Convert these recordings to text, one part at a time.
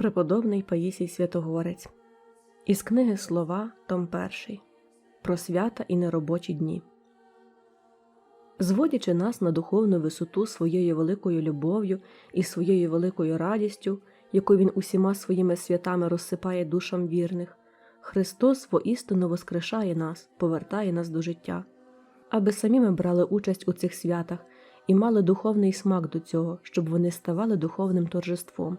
Преподобний Паїсій Святогорець Із книги Слова, Том 1 Про свята і неробочі дні. Зводячи нас на духовну висоту своєю великою любов'ю і своєю великою радістю, яку Він усіма своїми святами розсипає душам вірних, Христос воістину воскрешає нас, повертає нас до життя, аби самі ми брали участь у цих святах і мали духовний смак до цього, щоб вони ставали духовним торжеством.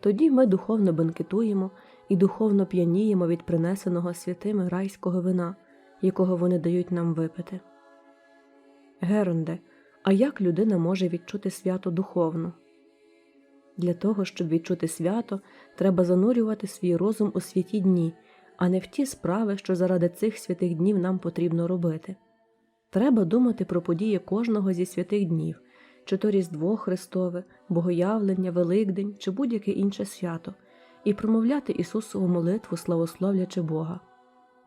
Тоді ми духовно бенкетуємо і духовно п'яніємо від принесеного святими райського вина, якого вони дають нам випити. Геронде, а як людина може відчути свято духовно? Для того, щоб відчути свято, треба занурювати свій розум у святі дні, а не в ті справи, що заради цих святих днів нам потрібно робити. Треба думати про події кожного зі святих днів, чи то Різдво Христове, Богоявлення, Великдень чи будь-яке інше свято, і промовляти Ісусову молитву, славословлячи Бога.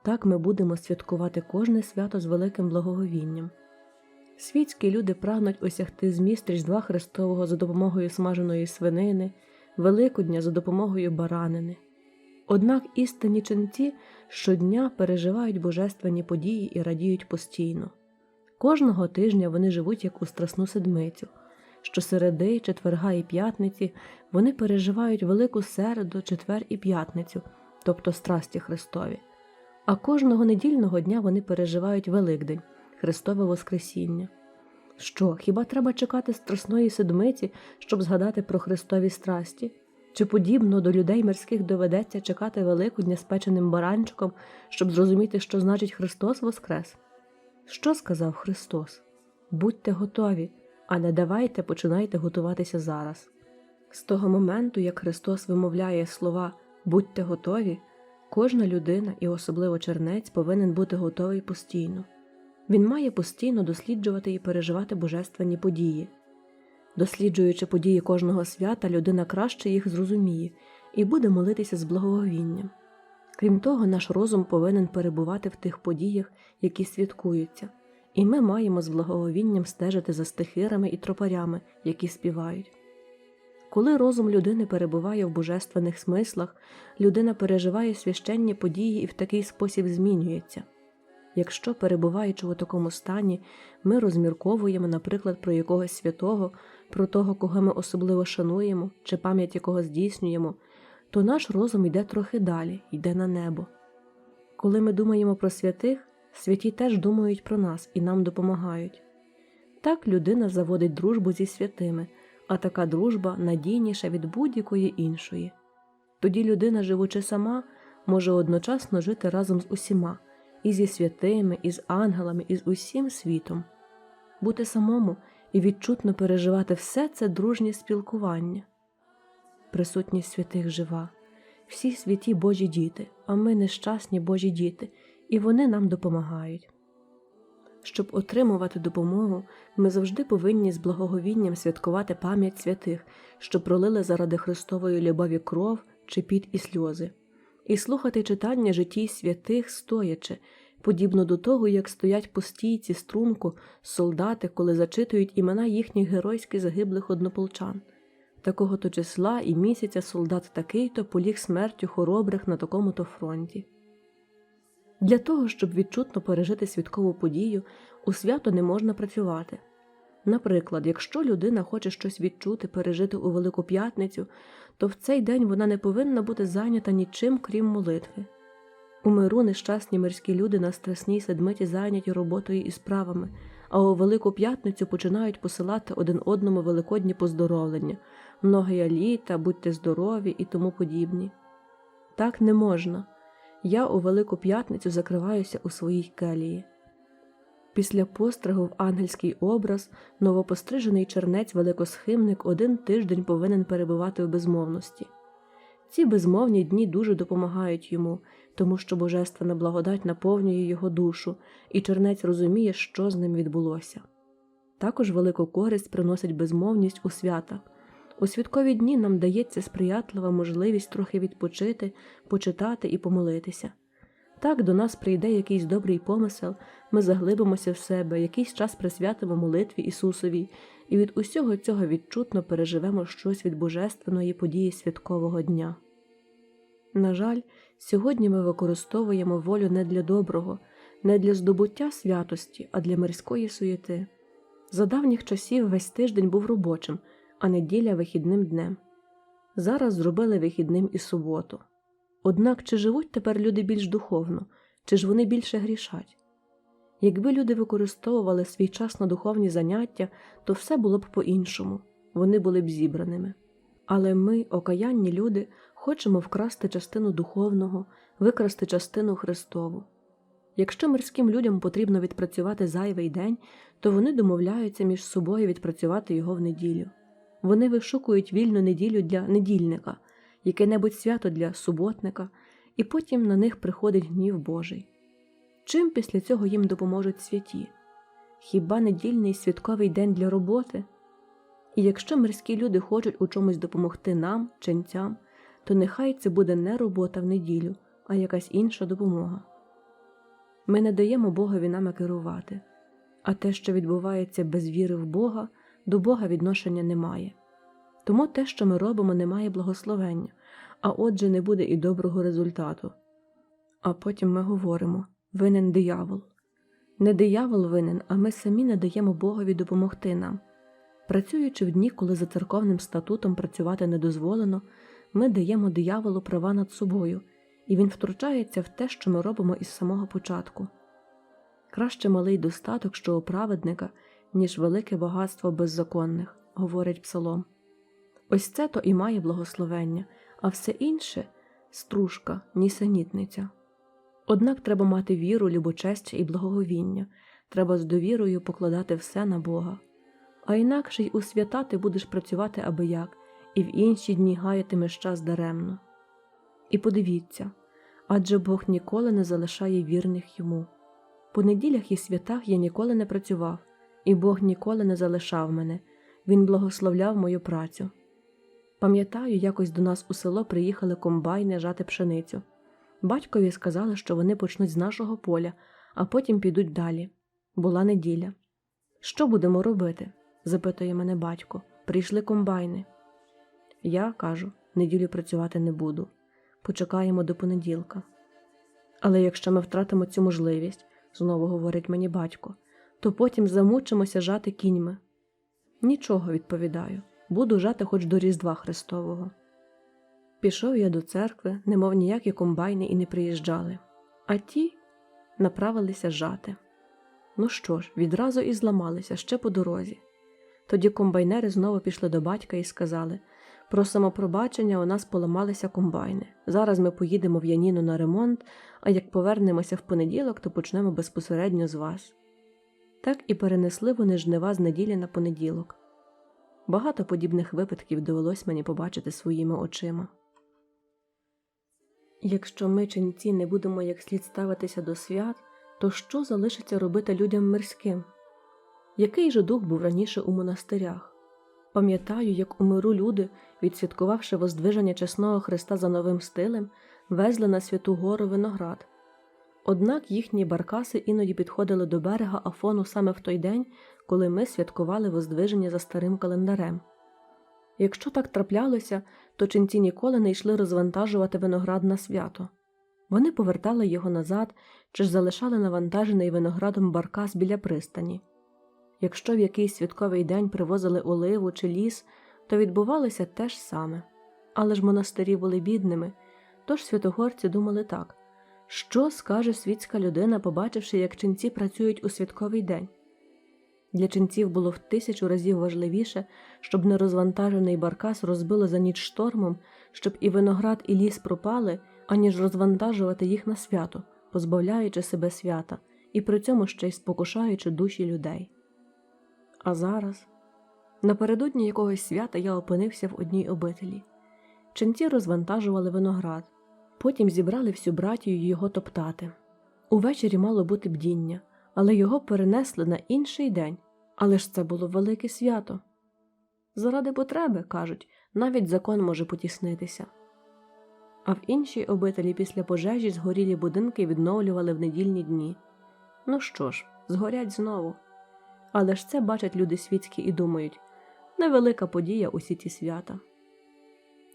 Так ми будемо святкувати кожне свято з великим благоговінням. Світські люди прагнуть осягти зміст Різдва Христового за допомогою смаженої свинини, Великодня за допомогою баранини. Однак істинні ченці щодня переживають божественні події і радіють постійно. Кожного тижня вони живуть як у страсну седмицю. Щосереди, четверга і п'ятниці вони переживають велику середу, четвер і п'ятницю, тобто страсті Христові. А кожного недільного дня вони переживають Великдень, Христове Воскресіння. Що, хіба треба чекати страсної седмиці, щоб згадати про Христові страсті? Чи подібно до людей мирських доведеться чекати Великодня з печеним баранчиком, щоб зрозуміти, що значить Христос Воскрес? Що сказав Христос? Будьте готові, а не давайте починайте готуватися зараз. З того моменту, як Христос вимовляє слова будьте готові, кожна людина і особливо чернець повинен бути готовий постійно. Він має постійно досліджувати і переживати божественні події. Досліджуючи події кожного свята, людина краще їх зрозуміє і буде молитися з благоговінням. Крім того, наш розум повинен перебувати в тих подіях, які святкуються, і ми маємо з благоговінням стежити за стихирами і тропарями, які співають. Коли розум людини перебуває в божественних смислах, людина переживає священні події і в такий спосіб змінюється. Якщо, перебуваючи у такому стані, ми розмірковуємо, наприклад, про якогось святого, про того, кого ми особливо шануємо, чи пам'ять якого здійснюємо, то наш розум йде трохи далі, йде на небо. Коли ми думаємо про святих, святі теж думають про нас і нам допомагають. Так людина заводить дружбу зі святими, а така дружба надійніша від будь-якої іншої. Тоді людина, живучи сама, може одночасно жити разом з усіма, і зі святими, і з ангелами, і з усім світом, бути самому і відчутно переживати все це дружнє спілкування. Присутність святих жива, всі святі Божі діти, а ми нещасні Божі діти, і вони нам допомагають. Щоб отримувати допомогу, ми завжди повинні з благоговінням святкувати пам'ять святих, що пролили заради Христової любові кров чи піт і сльози, і слухати читання житій святих стоячи, подібно до того, як стоять по стійці струнку солдати, коли зачитують імена їхніх геройськи загиблих однополчан. Такого то числа і місяця солдат такий то поліг смертю хоробрих на такому то фронті. Для того, щоб відчутно пережити святкову подію, у свято не можна працювати. Наприклад, якщо людина хоче щось відчути, пережити у Велику П'ятницю, то в цей день вона не повинна бути зайнята нічим, крім молитви. У миру нещасні мирські люди на страсній седмиті зайняті роботою і справами, а у Велику П'ятницю починають посилати один одному великодні поздоровлення, многія літа, будьте здорові і тому подібні. Так не можна. Я у Велику П'ятницю закриваюся у своїй келії. Після постригу в ангельський образ новопострижений чернець великосхимник один тиждень повинен перебувати в безмовності. Ці безмовні дні дуже допомагають йому, тому що божественна благодать наповнює його душу, і чернець розуміє, що з ним відбулося. Також велику користь приносить безмовність у свята. У святкові дні нам дається сприятлива можливість трохи відпочити, почитати і помолитися. Так до нас прийде якийсь добрий помисел, ми заглибимося в себе, якийсь час присвятимо молитві Ісусові, і від усього цього відчутно переживемо щось від божественної події святкового дня. На жаль, сьогодні ми використовуємо волю не для доброго, не для здобуття святості, а для мирської суєти. За давніх часів весь тиждень був робочим, а неділя вихідним днем. Зараз зробили вихідним і суботу. Однак чи живуть тепер люди більш духовно, чи ж вони більше грішать? Якби люди використовували свій час на духовні заняття, то все було б по-іншому, вони були б зібраними. Але ми, окаянні люди, хочемо вкрасти частину духовного, викрасти частину Христову. Якщо мирським людям потрібно відпрацювати зайвий день, то вони домовляються між собою відпрацювати його в неділю. Вони вишукують вільну неділю для недільника, яке-небудь свято для суботника, і потім на них приходить гнів Божий. Чим після цього їм допоможуть святі? Хіба недільний святковий день для роботи? І якщо мирські люди хочуть у чомусь допомогти нам, ченцям, то нехай це буде не робота в неділю, а якась інша допомога. Ми не даємо Богові нами керувати, а те, що відбувається без віри в Бога, до Бога відношення немає. Тому те, що ми робимо, не має благословення, а отже, не буде і доброго результату. А потім ми говоримо винен диявол. Не диявол винен, а ми самі не даємо Богові допомогти нам. Працюючи в дні, коли за церковним статутом працювати не дозволено, ми даємо дияволу права над собою, і він втручається в те, що ми робимо із самого початку. Краще малий достаток, що у праведника, ніж велике багатство беззаконних, говорить псалом. Ось це то і має благословення, а все інше стружка, нісенітниця. Однак треба мати віру, любочестя і благоговіння, треба з довірою покладати все на Бога. А інакше й у свята ти будеш працювати аби як, і в інші дні гаятимеш час даремно. І подивіться адже Бог ніколи не залишає вірних йому. По неділях і святах я ніколи не працював, і Бог ніколи не залишав мене, Він благословляв мою працю. Пам'ятаю, якось до нас у село приїхали комбайни жати пшеницю. Батькові сказали, що вони почнуть з нашого поля, а потім підуть далі. Була неділя. Що будемо робити? запитує мене батько. Прийшли комбайни. Я кажу, неділю працювати не буду. Почекаємо до понеділка. Але якщо ми втратимо цю можливість, знову говорить мені батько, то потім замучимося жати кіньми. Нічого, відповідаю, буду жати хоч до Різдва Христового. Пішов я до церкви, немов ніякі комбайни і не приїжджали, а ті направилися жати. Ну що ж, відразу і зламалися ще по дорозі. Тоді комбайнери знову пішли до батька і сказали просимо пробачення, у нас поламалися комбайни. Зараз ми поїдемо в Яніну на ремонт, а як повернемося в понеділок, то почнемо безпосередньо з вас. Так і перенесли вони жнива з неділі на понеділок. Багато подібних випадків довелось мені побачити своїми очима. Якщо ми ченці не будемо як слід ставитися до свят, то що залишиться робити людям мирським? Який же дух був раніше у монастирях? Пам'ятаю, як у миру люди, відсвяткувавши воздвиження чесного Христа за новим стилем, везли на святу гору виноград. Однак їхні баркаси іноді підходили до берега Афону саме в той день, коли ми святкували воздвиження за старим календарем. Якщо так траплялося, то ченці ніколи не йшли розвантажувати виноград на свято. Вони повертали його назад чи ж залишали навантажений виноградом баркас біля пристані. Якщо в якийсь святковий день привозили оливу чи ліс, то відбувалося те ж саме. Але ж монастирі були бідними, тож святогорці думали так що скаже світська людина, побачивши, як ченці працюють у святковий день? Для ченців було в тисячу разів важливіше, щоб нерозвантажений баркас розбило за ніч штормом, щоб і виноград, і ліс пропали, аніж розвантажувати їх на свято, позбавляючи себе свята, і при цьому ще й спокушаючи душі людей. А зараз, напередодні якогось свята я опинився в одній обителі. Ченці розвантажували виноград, потім зібрали всю братію його топтати. Увечері мало бути бдіння, але його перенесли на інший день. Але ж це було велике свято. Заради потреби, кажуть, навіть закон може потіснитися. А в іншій обителі після пожежі згорілі будинки відновлювали в недільні дні. Ну що ж, згорять знову. Але ж це бачать люди світські і думають невелика подія усі ті свята.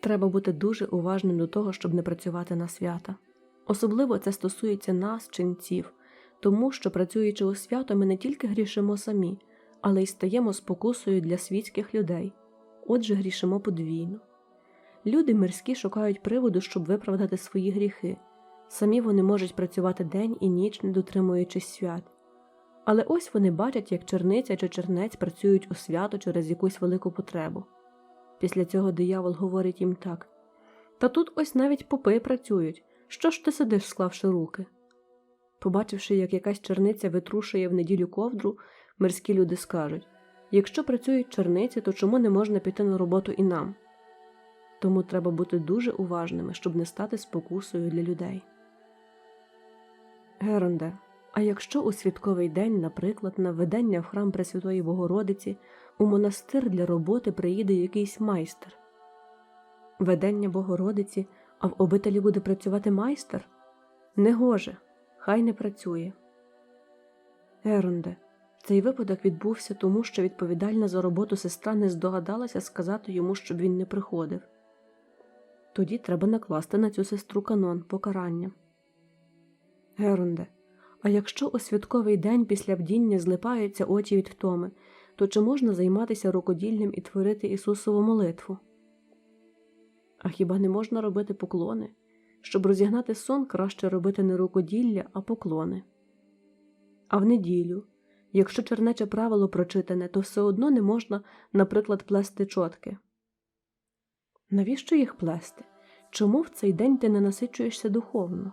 Треба бути дуже уважним до того, щоб не працювати на свята. Особливо це стосується нас, ченців, тому що, працюючи у свято, ми не тільки грішимо самі, але й стаємо спокусою для світських людей, отже, грішимо подвійно. Люди мирські шукають приводу, щоб виправдати свої гріхи. Самі вони можуть працювати день і ніч, не дотримуючись свят. Але ось вони бачать, як черниця чи чернець працюють у свято через якусь велику потребу. Після цього диявол говорить їм так Та тут ось навіть попи працюють. Що ж ти сидиш, склавши руки? Побачивши, як якась черниця витрушує в неділю ковдру, мирські люди скажуть якщо працюють черниці, то чому не можна піти на роботу і нам? Тому треба бути дуже уважними, щоб не стати спокусою для людей. Геронде, а якщо у святковий день, наприклад, на введення в храм Пресвятої Богородиці у монастир для роботи приїде якийсь майстер? Ведення Богородиці, а в обителі буде працювати майстер? Негоже, хай не працює. Геронде, цей випадок відбувся тому, що відповідальна за роботу сестра не здогадалася сказати йому, щоб він не приходив. Тоді треба накласти на цю сестру канон покарання. Геронде, а якщо у святковий день після вдіння злипаються очі від втоми, то чи можна займатися рукоділлям і творити Ісусову молитву? А хіба не можна робити поклони? Щоб розігнати сон, краще робити не рукоділля, а поклони. А в неділю, якщо чернече правило прочитане, то все одно не можна, наприклад, плести чотки. Навіщо їх плести? Чому в цей день ти не насичуєшся духовно?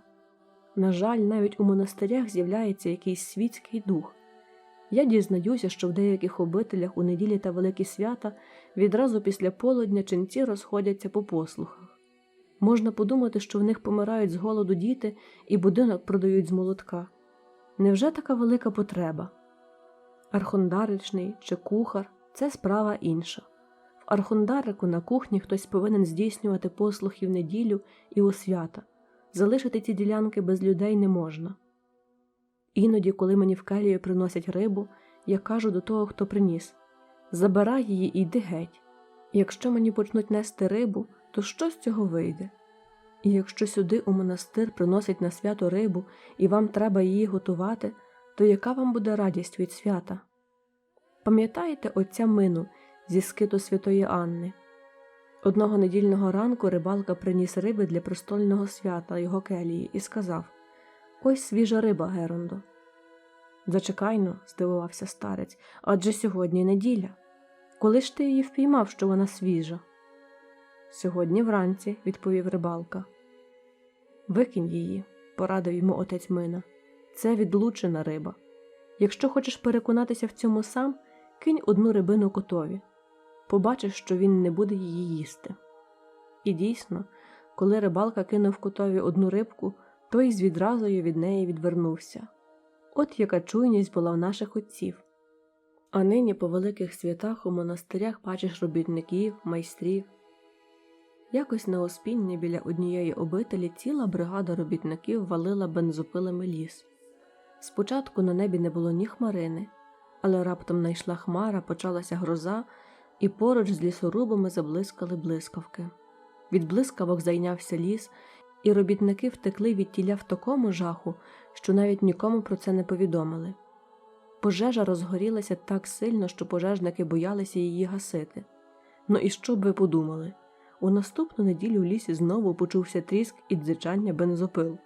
На жаль, навіть у монастирях з'являється якийсь світський дух. Я дізнаюся, що в деяких обителях у неділі та великі свята відразу після полудня ченці розходяться по послухах. Можна подумати, що в них помирають з голоду діти і будинок продають з молотка. Невже така велика потреба? Архондаричний чи кухар це справа інша. В архондарику на кухні хтось повинен здійснювати послухи в неділю і у свята. Залишити ці ділянки без людей не можна. Іноді, коли мені в келію приносять рибу, я кажу до того, хто приніс забирай її і йди геть. Якщо мені почнуть нести рибу, то що з цього вийде? І якщо сюди у монастир приносять на свято рибу і вам треба її готувати, то яка вам буде радість від свята? Пам'ятаєте отця мину зі скиту святої Анни? Одного недільного ранку рибалка приніс риби для престольного свята його келії і сказав Ось свіжа риба, Герондо. Зачекайно, здивувався старець, адже сьогодні неділя. Коли ж ти її впіймав, що вона свіжа? Сьогодні вранці, відповів рибалка. Викинь її, порадив йому отець Мина. Це відлучена риба. Якщо хочеш переконатися в цьому сам, кинь одну рибину котові. Побачиш, що він не буде її їсти. І дійсно, коли рибалка кинув котові одну рибку, той з відразою від неї відвернувся. От яка чуйність була в наших отців. А нині по великих святах у монастирях бачиш робітників, майстрів. Якось на оспіння біля однієї обителі ціла бригада робітників валила бензопилами ліс. Спочатку на небі не було ні хмарини, але раптом найшла хмара, почалася гроза, і поруч з лісорубами заблискали блискавки. Від блискавок зайнявся ліс, і робітники втекли від тіля в такому жаху, що навіть нікому про це не повідомили. Пожежа розгорілася так сильно, що пожежники боялися її гасити. Ну і що б ви подумали? У наступну неділю в лісі знову почувся тріск і дзичання бензопил.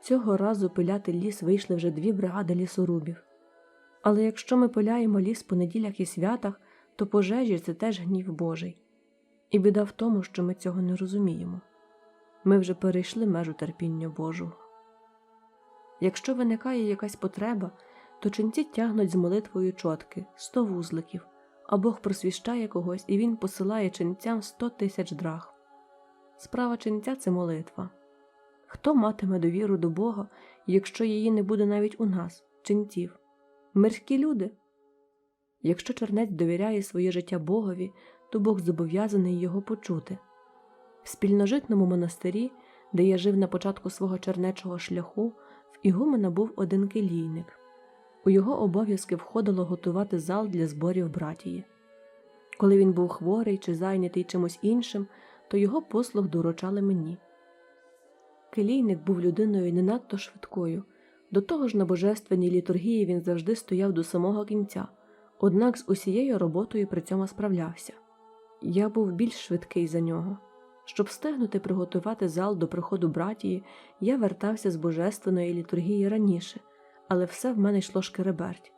Цього разу пиляти ліс вийшли вже дві бригади лісорубів. Але якщо ми пиляємо ліс по неділях і святах, то пожежі це теж гнів Божий. І біда в тому, що ми цього не розуміємо. Ми вже перейшли межу терпіння Божого. Якщо виникає якась потреба, то ченці тягнуть з молитвою чотки, сто вузликів, а Бог просвіщає когось і він посилає ченцям сто тисяч драх. Справа ченця це молитва. Хто матиме довіру до Бога, якщо її не буде навіть у нас, ченців? Мирські люди. Якщо чернець довіряє своє життя Богові, то Бог зобов'язаний його почути. В спільножитному монастирі, де я жив на початку свого чернечого шляху, в Ігумена був один келійник. У його обов'язки входило готувати зал для зборів братії. Коли він був хворий чи зайнятий чимось іншим, то його послуг доручали мені. Келійник був людиною не надто швидкою. До того ж на божественній літургії він завжди стояв до самого кінця, однак з усією роботою при цьому справлявся. Я був більш швидкий за нього. Щоб встигнути приготувати зал до приходу братії, я вертався з божественної літургії раніше, але все в мене йшло шкереберть.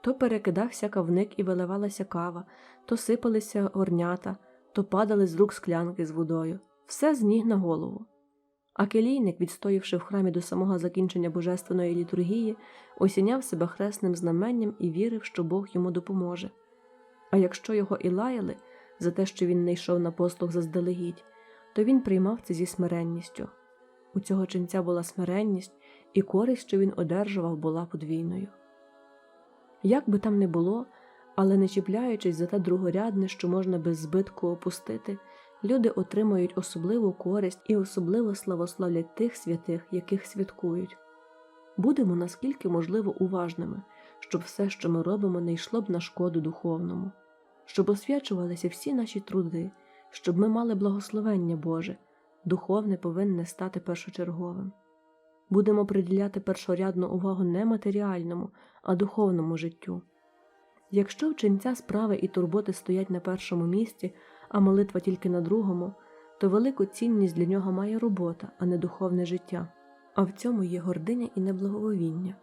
То перекидався кавник і виливалася кава, то сипалися горнята, то падали з рук склянки з водою, все з ніг на голову. А келійник, відстоявши в храмі до самого закінчення божественної літургії, осіняв себе хресним знаменням і вірив, що Бог йому допоможе. А якщо його і лаяли за те, що він не йшов на послуг заздалегідь, то він приймав це зі смиренністю. У цього ченця була смиренність, і користь, що він одержував, була подвійною. Як би там не було, але не чіпляючись за те другорядне, що можна без збитку опустити, люди отримують особливу користь і особливо славословлять тих святих, яких святкують. Будемо наскільки можливо уважними, щоб все, що ми робимо, не йшло б на шкоду духовному, щоб освячувалися всі наші труди, щоб ми мали благословення Боже, духовне повинне стати першочерговим. Будемо приділяти першорядну увагу не матеріальному, а духовному життю. Якщо вченця справи і турботи стоять на першому місці, а молитва тільки на другому, то велику цінність для нього має робота, а не духовне життя, а в цьому є гординя і неблаговіння.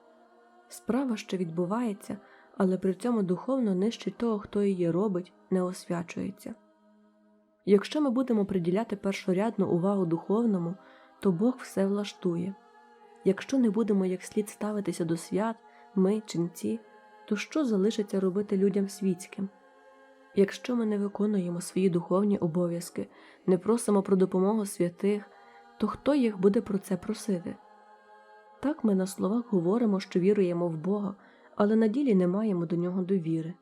Справа, що відбувається, але при цьому духовно нижче того, хто її робить, не освячується. Якщо ми будемо приділяти першорядну увагу духовному, то Бог все влаштує. Якщо не будемо як слід ставитися до свят, ми, ченці, то що залишиться робити людям світським? Якщо ми не виконуємо свої духовні обов'язки, не просимо про допомогу святих, то хто їх буде про це просити? Так ми на словах говоримо, що віруємо в Бога, але на ділі не маємо до нього довіри.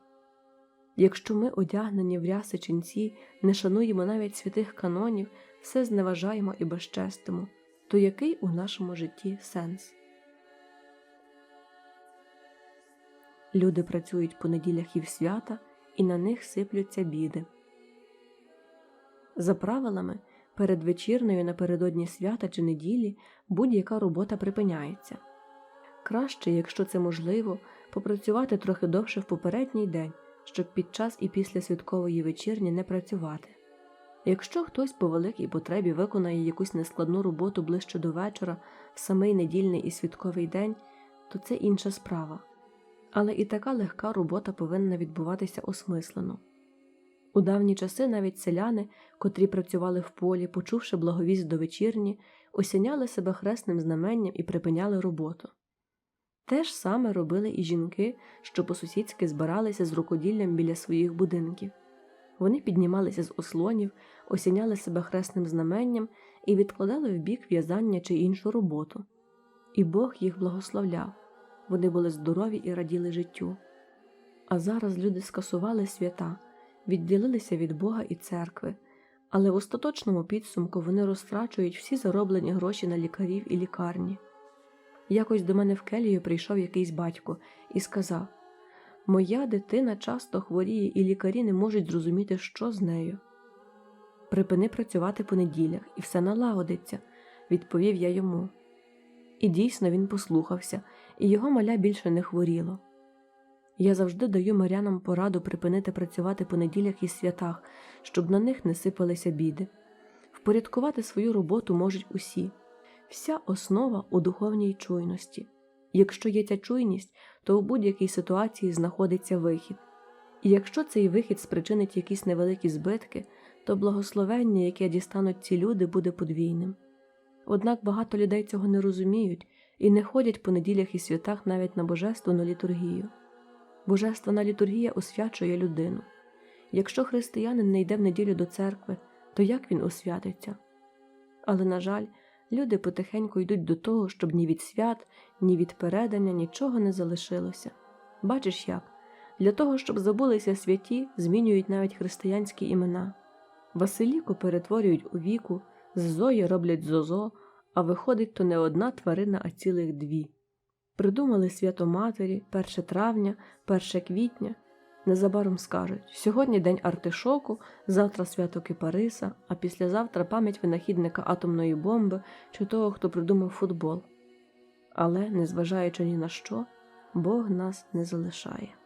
Якщо ми, одягнені в ряси ченці, не шануємо навіть святих канонів, все зневажаємо і безчестимо, то який у нашому житті сенс? Люди працюють по неділях і в свята, і на них сиплються біди. За правилами, перед вечірнею напередодні свята чи неділі будь-яка робота припиняється. Краще, якщо це можливо, попрацювати трохи довше в попередній день, щоб під час і після святкової вечірні не працювати. Якщо хтось по великій потребі виконає якусь нескладну роботу ближче до вечора в самий недільний і святковий день, то це інша справа але і така легка робота повинна відбуватися осмислено. У давні часи навіть селяни, котрі працювали в полі, почувши благовість до вечірні, осяняли себе хресним знаменням і припиняли роботу. Те ж саме робили і жінки, що по сусідськи збиралися з рукоділлям біля своїх будинків. Вони піднімалися з ослонів, осяняли себе хресним знаменням і відкладали в бік в'язання чи іншу роботу. І Бог їх благословляв вони були здорові і раділи життю. А зараз люди скасували свята, відділилися від Бога і церкви, але в остаточному підсумку вони розтрачують всі зароблені гроші на лікарів і лікарні. Якось до мене в келію прийшов якийсь батько і сказав Моя дитина часто хворіє, і лікарі не можуть зрозуміти, що з нею. Припини працювати по неділях, і все налагодиться, відповів я йому. І дійсно він послухався, і його маля більше не хворіло. Я завжди даю морянам пораду припинити працювати по неділях і святах, щоб на них не сипалися біди. Впорядкувати свою роботу можуть усі, вся основа у духовній чуйності. Якщо є ця чуйність, то у будь-якій ситуації знаходиться вихід. І якщо цей вихід спричинить якісь невеликі збитки, то благословення, яке дістануть ці люди, буде подвійним. Однак багато людей цього не розуміють і не ходять по неділях і святах навіть на божественну літургію. Божественна літургія освячує людину. Якщо християнин не йде в неділю до церкви, то як він освятиться? Але, на жаль, люди потихеньку йдуть до того, щоб ні від свят, ні від передання нічого не залишилося. Бачиш як? Для того, щоб забулися святі, змінюють навіть християнські імена. Василіку перетворюють у віку, з Зої роблять зозо, а виходить, то не одна тварина, а цілих дві. Придумали свято Матері, 1 травня, 1 квітня. Незабаром скажуть сьогодні день артишоку, завтра свято Кипариса, а післязавтра пам'ять винахідника атомної бомби чи того, хто придумав футбол. Але, незважаючи ні на що, Бог нас не залишає.